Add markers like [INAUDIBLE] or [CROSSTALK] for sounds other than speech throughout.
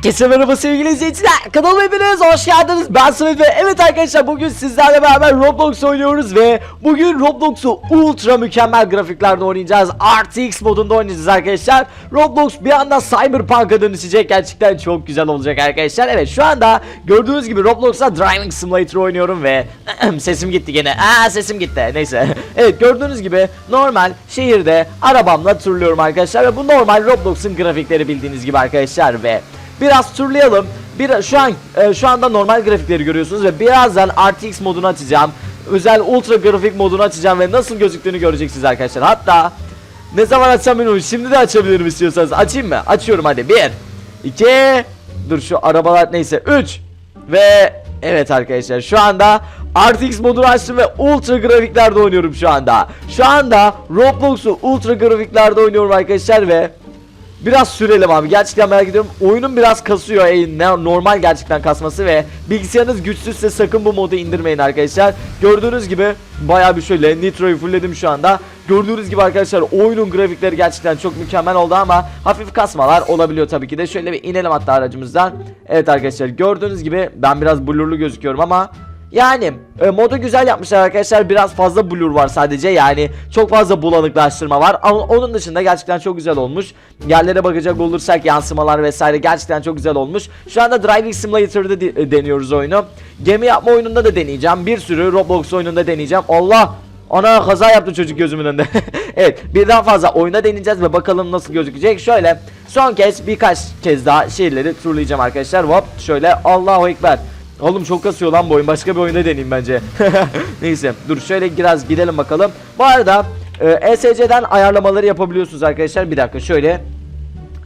Herkese merhaba sevgili izleyiciler. Kanalıma hepiniz hoş geldiniz. Ben Samet ve evet arkadaşlar bugün sizlerle beraber Roblox oynuyoruz ve bugün Roblox'u ultra mükemmel grafiklerde oynayacağız. RTX modunda oynayacağız arkadaşlar. Roblox bir anda Cyberpunk'a dönüşecek. Gerçekten çok güzel olacak arkadaşlar. Evet şu anda gördüğünüz gibi Roblox'ta Driving Simulator oynuyorum ve [CLEARS THROAT] sesim gitti gene. Aa sesim gitti. Neyse. [LAUGHS] Evet gördüğünüz gibi normal şehirde arabamla turluyorum arkadaşlar ve bu normal Roblox'un grafikleri bildiğiniz gibi arkadaşlar ve Biraz turlayalım. Bir şu an e, şu anda normal grafikleri görüyorsunuz ve birazdan RTX modunu açacağım. Özel ultra grafik modunu açacağım ve nasıl gözüktüğünü göreceksiniz arkadaşlar. Hatta ne zaman açsam bilmiyorum. Şimdi de açabilirim istiyorsanız. Açayım mı? Açıyorum hadi. 1 2 Dur şu arabalar neyse 3 ve evet arkadaşlar şu anda RTX modunu açtım ve ultra grafiklerde oynuyorum şu anda. Şu anda Roblox'u ultra grafiklerde oynuyorum arkadaşlar ve Biraz sürelim abi. Gerçekten merak ediyorum. Oyunun biraz kasıyor. E, normal gerçekten kasması ve bilgisayarınız güçsüzse sakın bu modu indirmeyin arkadaşlar. Gördüğünüz gibi bayağı bir şöyle Nitro'yu fullledim şu anda. Gördüğünüz gibi arkadaşlar oyunun grafikleri gerçekten çok mükemmel oldu ama hafif kasmalar olabiliyor tabii ki de. Şöyle bir inelim hatta aracımızdan. Evet arkadaşlar gördüğünüz gibi ben biraz blurlu gözüküyorum ama yani e, modu güzel yapmışlar arkadaşlar. Biraz fazla blur var sadece. Yani çok fazla bulanıklaştırma var. Ama onun dışında gerçekten çok güzel olmuş. Yerlere bakacak olursak yansımalar vesaire gerçekten çok güzel olmuş. Şu anda Driving Simulator'da de- deniyoruz oyunu. Gemi yapma oyununda da deneyeceğim. Bir sürü Roblox oyununda deneyeceğim. Allah! Ana kaza yaptı çocuk gözümün önünde. [LAUGHS] evet birden fazla oyuna deneyeceğiz ve bakalım nasıl gözükecek. Şöyle son kez birkaç kez daha şehirleri turlayacağım arkadaşlar. Hop şöyle Allahu Ekber. Oğlum çok kasıyor lan bu oyun. Başka bir oyunda deneyeyim bence. [LAUGHS] Neyse dur şöyle biraz gidelim bakalım. Bu arada e, ESC'den ayarlamaları yapabiliyorsunuz arkadaşlar. Bir dakika şöyle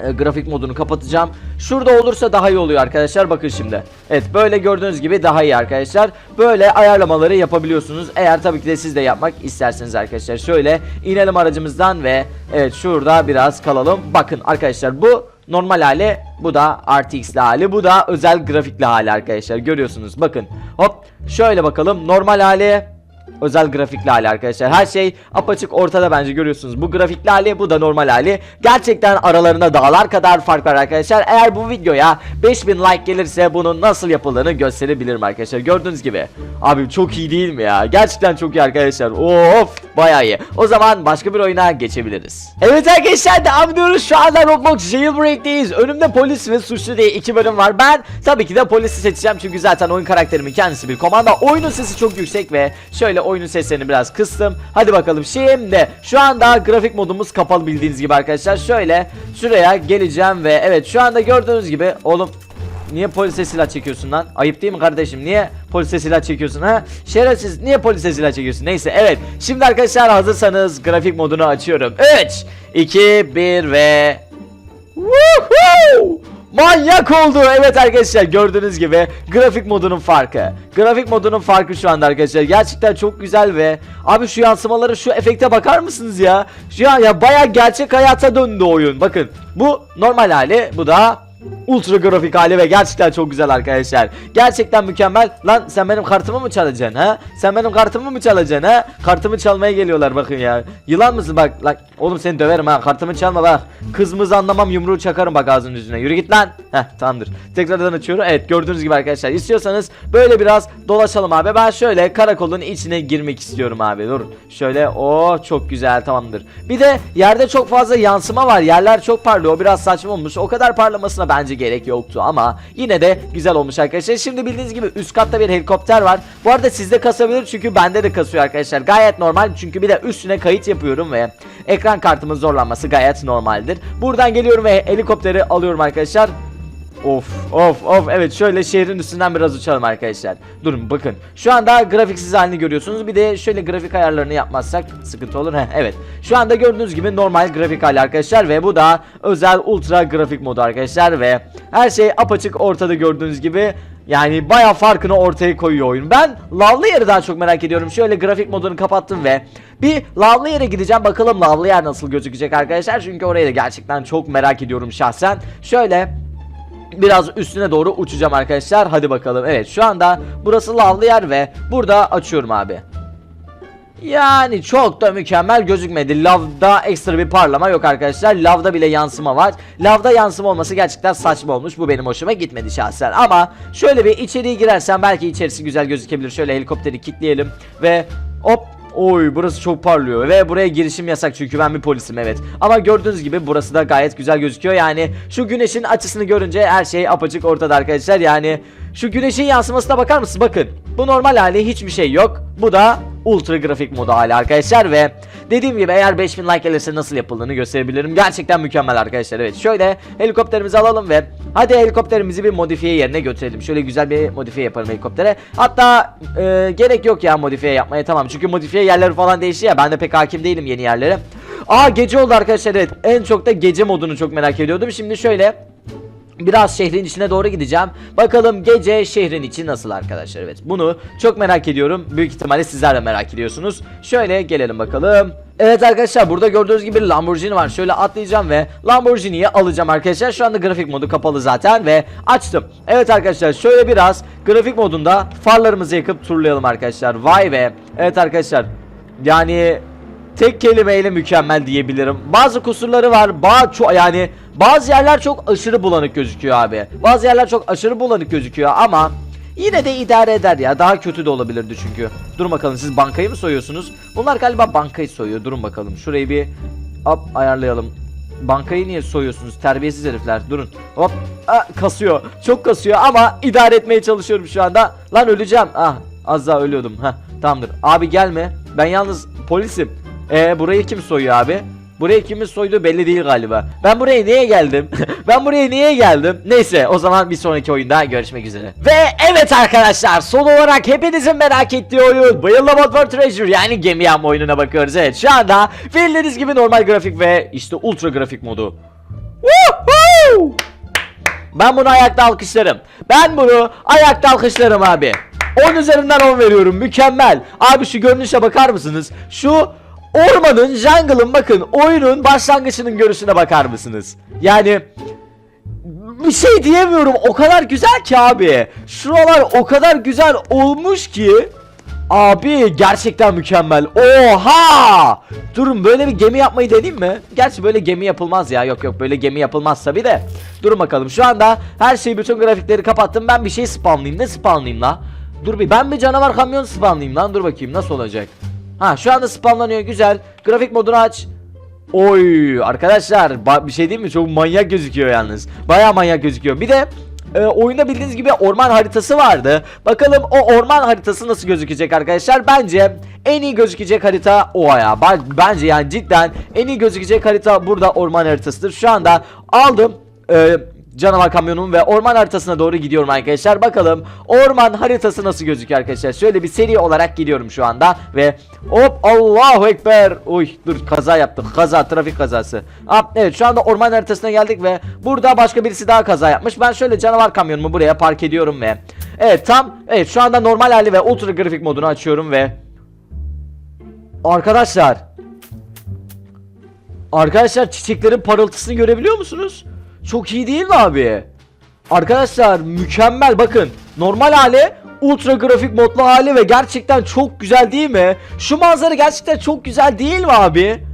e, grafik modunu kapatacağım. Şurada olursa daha iyi oluyor arkadaşlar. Bakın şimdi. Evet böyle gördüğünüz gibi daha iyi arkadaşlar. Böyle ayarlamaları yapabiliyorsunuz. Eğer tabii ki de siz de yapmak isterseniz arkadaşlar. Şöyle inelim aracımızdan ve evet şurada biraz kalalım. Bakın arkadaşlar bu normal hali. Bu da RTX'li hali. Bu da özel grafikli hali arkadaşlar. Görüyorsunuz. Bakın. Hop şöyle bakalım. Normal hali. Özel grafikli hali arkadaşlar. Her şey apaçık ortada bence görüyorsunuz. Bu grafikli hali bu da normal hali. Gerçekten aralarında dağlar kadar fark var arkadaşlar. Eğer bu videoya 5000 like gelirse bunun nasıl yapıldığını gösterebilirim arkadaşlar. Gördüğünüz gibi. Abi çok iyi değil mi ya? Gerçekten çok iyi arkadaşlar. Of bayağı iyi. O zaman başka bir oyuna geçebiliriz. Evet arkadaşlar devam ediyoruz. Şu anda Roblox Jailbreak'teyiz. Önümde polis ve suçlu diye iki bölüm var. Ben tabii ki de polisi seçeceğim çünkü zaten oyun karakterimin kendisi bir komanda. Oyunun sesi çok yüksek ve şöyle oyunun seslerini biraz kıstım. Hadi bakalım şimdi şu anda grafik modumuz kapalı bildiğiniz gibi arkadaşlar. Şöyle şuraya geleceğim ve evet şu anda gördüğünüz gibi oğlum Niye polise silah çekiyorsun lan? Ayıp değil mi kardeşim? Niye polise silah çekiyorsun ha? Şerefsiz niye polise silah çekiyorsun? Neyse evet. Şimdi arkadaşlar hazırsanız grafik modunu açıyorum. 3, 2, 1 ve... Woohoo! Manyak oldu. Evet arkadaşlar gördüğünüz gibi grafik modunun farkı. Grafik modunun farkı şu anda arkadaşlar. Gerçekten çok güzel ve abi şu yansımaları şu efekte bakar mısınız ya? Şu an ya baya gerçek hayata döndü oyun. Bakın bu normal hali bu da Ultra grafik hali ve gerçekten çok güzel arkadaşlar. Gerçekten mükemmel. Lan sen benim kartımı mı çalacaksın ha? Sen benim kartımı mı çalacaksın ha? Kartımı çalmaya geliyorlar bakın ya. Yılan mısın bak lan oğlum seni döverim ha. Kartımı çalma bak. Kızımızı anlamam yumruğu çakarım bak ağzının yüzüne. Yürü git lan. Heh tamamdır. Tekrardan açıyorum. Evet gördüğünüz gibi arkadaşlar. İstiyorsanız böyle biraz dolaşalım abi. Ben şöyle karakolun içine girmek istiyorum abi. Dur. Şöyle o çok güzel tamamdır. Bir de yerde çok fazla yansıma var. Yerler çok parlıyor. O biraz saçma olmuş. O kadar parlamasına bence gerek yoktu ama yine de güzel olmuş arkadaşlar. Şimdi bildiğiniz gibi üst katta bir helikopter var. Bu arada sizde kasabilir çünkü bende de kasıyor arkadaşlar. Gayet normal çünkü bir de üstüne kayıt yapıyorum ve ekran kartımın zorlanması gayet normaldir. Buradan geliyorum ve helikopteri alıyorum arkadaşlar. Of of of evet şöyle şehrin üstünden biraz uçalım arkadaşlar. Durun bakın. Şu anda grafiksiz halini görüyorsunuz. Bir de şöyle grafik ayarlarını yapmazsak sıkıntı olur. [LAUGHS] Heh, evet. Şu anda gördüğünüz gibi normal grafik hali arkadaşlar ve bu da özel ultra grafik modu arkadaşlar ve her şey apaçık ortada gördüğünüz gibi. Yani baya farkını ortaya koyuyor oyun. Ben lavlı yeri daha çok merak ediyorum. Şöyle grafik modunu kapattım ve bir lavlı yere gideceğim. Bakalım lavlı yer nasıl gözükecek arkadaşlar. Çünkü orayı da gerçekten çok merak ediyorum şahsen. Şöyle Biraz üstüne doğru uçacağım arkadaşlar. Hadi bakalım. Evet şu anda burası lavlı yer ve burada açıyorum abi. Yani çok da mükemmel gözükmedi. Lavda ekstra bir parlama yok arkadaşlar. Lavda bile yansıma var. Lavda yansıma olması gerçekten saçma olmuş. Bu benim hoşuma gitmedi şahsen. Ama şöyle bir içeriye girersen belki içerisi güzel gözükebilir. Şöyle helikopteri kilitleyelim ve hop Oy burası çok parlıyor ve buraya girişim yasak çünkü ben bir polisim evet. Ama gördüğünüz gibi burası da gayet güzel gözüküyor. Yani şu güneşin açısını görünce her şey apaçık ortada arkadaşlar. Yani şu güneşin yansımasına bakar mısınız? Bakın bu normal hali hiçbir şey yok. Bu da ultra grafik modu hali arkadaşlar ve dediğim gibi eğer 5000 like gelirse nasıl yapıldığını gösterebilirim. Gerçekten mükemmel arkadaşlar evet. Şöyle helikopterimizi alalım ve hadi helikopterimizi bir modifiye yerine götürelim. Şöyle güzel bir modifiye yapalım helikoptere. Hatta e, gerek yok ya modifiye yapmaya tamam. Çünkü modifiye yerleri falan değişti ya ben de pek hakim değilim yeni yerlere. Aa gece oldu arkadaşlar evet. En çok da gece modunu çok merak ediyordum. Şimdi şöyle Biraz şehrin içine doğru gideceğim. Bakalım gece şehrin içi nasıl arkadaşlar. Evet bunu çok merak ediyorum. Büyük ihtimalle sizler de merak ediyorsunuz. Şöyle gelelim bakalım. Evet arkadaşlar burada gördüğünüz gibi Lamborghini var. Şöyle atlayacağım ve Lamborghini'yi alacağım arkadaşlar. Şu anda grafik modu kapalı zaten ve açtım. Evet arkadaşlar şöyle biraz grafik modunda farlarımızı yakıp turlayalım arkadaşlar. Vay be. Evet arkadaşlar yani tek kelimeyle mükemmel diyebilirim. Bazı kusurları var. Bazı yani bazı yerler çok aşırı bulanık gözüküyor abi. Bazı yerler çok aşırı bulanık gözüküyor ama yine de idare eder ya. Daha kötü de olabilirdi çünkü. Durun bakalım siz bankayı mı soyuyorsunuz? Bunlar galiba bankayı soyuyor. Durun bakalım. Şurayı bir hop ayarlayalım. Bankayı niye soyuyorsunuz terbiyesiz herifler durun hop ah, kasıyor çok kasıyor ama idare etmeye çalışıyorum şu anda lan öleceğim ah az daha ölüyordum ha tamamdır abi gelme ben yalnız polisim e burayı kim soyuyor abi? Burayı kimin soyduğu belli değil galiba. Ben buraya niye geldim? [LAUGHS] ben buraya niye geldim? Neyse o zaman bir sonraki oyunda görüşmek üzere. Ve evet arkadaşlar son olarak hepinizin merak ettiği oyun Bayılma Mod for Treasure yani gemi yapma oyununa bakıyoruz. Evet şu anda bildiğiniz gibi normal grafik ve işte ultra grafik modu. Woohoo! Ben bunu ayakta alkışlarım. Ben bunu ayakta alkışlarım abi. 10 üzerinden 10 veriyorum. Mükemmel. Abi şu görünüşe bakar mısınız? Şu ormanın, jungle'ın bakın oyunun başlangıcının görüşüne bakar mısınız? Yani bir şey diyemiyorum. O kadar güzel ki abi. Şuralar o kadar güzel olmuş ki. Abi gerçekten mükemmel. Oha! Durun böyle bir gemi yapmayı deneyeyim mi? Gerçi böyle gemi yapılmaz ya. Yok yok böyle gemi yapılmaz tabi de. Durun bakalım. Şu anda her şeyi bütün grafikleri kapattım. Ben bir şey spawnlayayım. Ne spawnlayayım la? Dur bir ben bir canavar kamyon spawnlayayım lan. Dur bakayım nasıl olacak? Ha şu anda spawnlanıyor güzel. Grafik modunu aç. Oy arkadaşlar bir şey değil mi? Çok manyak gözüküyor yalnız. Baya manyak gözüküyor. Bir de e, oyunda bildiğiniz gibi orman haritası vardı. Bakalım o orman haritası nasıl gözükecek arkadaşlar? Bence en iyi gözükecek harita o ya. Ben, bence yani cidden en iyi gözükecek harita burada orman haritasıdır. Şu anda aldım. E, canavar kamyonum ve orman haritasına doğru gidiyorum arkadaşlar. Bakalım orman haritası nasıl gözüküyor arkadaşlar. Şöyle bir seri olarak gidiyorum şu anda ve hop Allahu ekber. Uy dur kaza yaptık. Kaza trafik kazası. Hop, evet şu anda orman haritasına geldik ve burada başka birisi daha kaza yapmış. Ben şöyle canavar kamyonumu buraya park ediyorum ve evet tam evet şu anda normal hali ve ultra grafik modunu açıyorum ve arkadaşlar Arkadaşlar çiçeklerin parıltısını görebiliyor musunuz? Çok iyi değil mi abi? Arkadaşlar mükemmel bakın. Normal hali ultra grafik modlu hali ve gerçekten çok güzel değil mi? Şu manzara gerçekten çok güzel değil mi abi?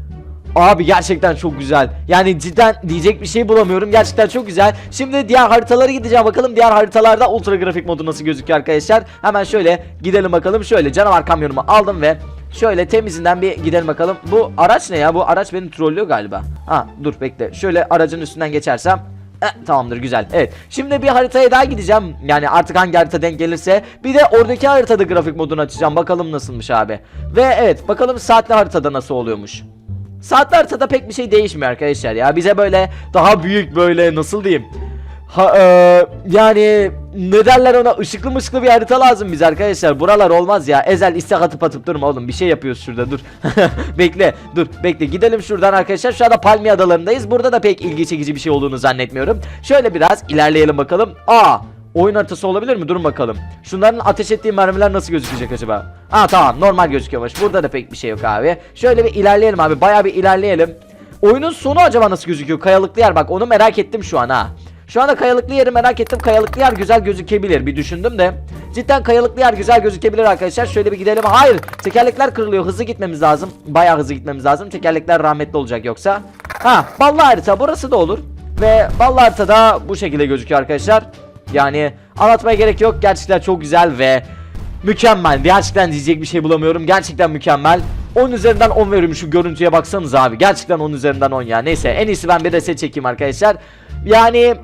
Abi gerçekten çok güzel. Yani cidden diyecek bir şey bulamıyorum. Gerçekten çok güzel. Şimdi diğer haritalara gideceğim bakalım. Diğer haritalarda ultra grafik modu nasıl gözüküyor arkadaşlar. Hemen şöyle gidelim bakalım. Şöyle canavar kamyonumu aldım ve şöyle temizinden bir gidelim bakalım. Bu araç ne ya? Bu araç beni trollüyor galiba. Ha dur bekle. Şöyle aracın üstünden geçersem Eh, tamamdır güzel. Evet. Şimdi bir haritaya daha gideceğim. Yani artık hangi harita denk gelirse. Bir de oradaki haritada grafik modunu açacağım. Bakalım nasılmış abi. Ve evet bakalım saatli haritada nasıl oluyormuş. Saatli haritada pek bir şey değişmiyor arkadaşlar ya. Bize böyle daha büyük böyle nasıl diyeyim. Ha, e, yani ne derler ona ışıklı mışıklı bir harita lazım bize arkadaşlar. Buralar olmaz ya. Ezel istek atıp atıp durma oğlum. Bir şey yapıyoruz şurada dur. [LAUGHS] bekle dur bekle. Gidelim şuradan arkadaşlar. Şu anda Palmiye Adaları'ndayız. Burada da pek ilgi çekici bir şey olduğunu zannetmiyorum. Şöyle biraz ilerleyelim bakalım. Aa Oyun haritası olabilir mi? Durun bakalım. Şunların ateş ettiği mermiler nasıl gözükecek acaba? Aa tamam normal gözüküyormuş. Burada da pek bir şey yok abi. Şöyle bir ilerleyelim abi. Bayağı bir ilerleyelim. Oyunun sonu acaba nasıl gözüküyor? Kayalıklı yer bak onu merak ettim şu an ha. Şu anda kayalıklı yeri merak ettim. Kayalıklı yer güzel gözükebilir. Bir düşündüm de. Cidden kayalıklı yer güzel gözükebilir arkadaşlar. Şöyle bir gidelim. Hayır. Tekerlekler kırılıyor. Hızlı gitmemiz lazım. Bayağı hızlı gitmemiz lazım. Tekerlekler rahmetli olacak yoksa. Ha, ballı harita burası da olur. Ve ballı harita da bu şekilde gözüküyor arkadaşlar. Yani anlatmaya gerek yok. Gerçekten çok güzel ve mükemmel. Gerçekten diyecek bir şey bulamıyorum. Gerçekten mükemmel. 10 üzerinden 10 veriyorum şu görüntüye baksanız abi. Gerçekten 10 üzerinden 10 ya. Neyse en iyisi ben bir reset çekeyim arkadaşlar. Yani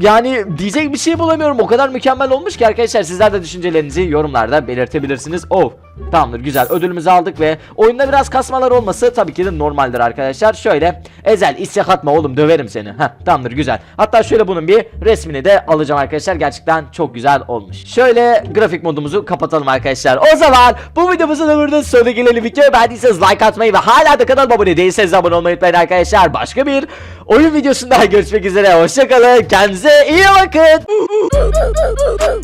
yani diyecek bir şey bulamıyorum. O kadar mükemmel olmuş ki arkadaşlar sizler de düşüncelerinizi yorumlarda belirtebilirsiniz. Oh tamamdır güzel ödülümüzü aldık ve oyunda biraz kasmalar olması tabii ki de normaldir arkadaşlar. Şöyle Ezel istek atma oğlum döverim seni. Heh, tamamdır güzel. Hatta şöyle bunun bir resmini de alacağım arkadaşlar. Gerçekten çok güzel olmuş. Şöyle grafik modumuzu kapatalım arkadaşlar. O zaman bu videomuzun da burada sonuna gelelim. Videoyu beğendiyseniz like atmayı ve hala da kanalıma abone değilseniz abone olmayı unutmayın arkadaşlar. Başka bir oyun videosunda görüşmek üzere. Hoşçakalın. Kendinize iyi bakın. [LAUGHS]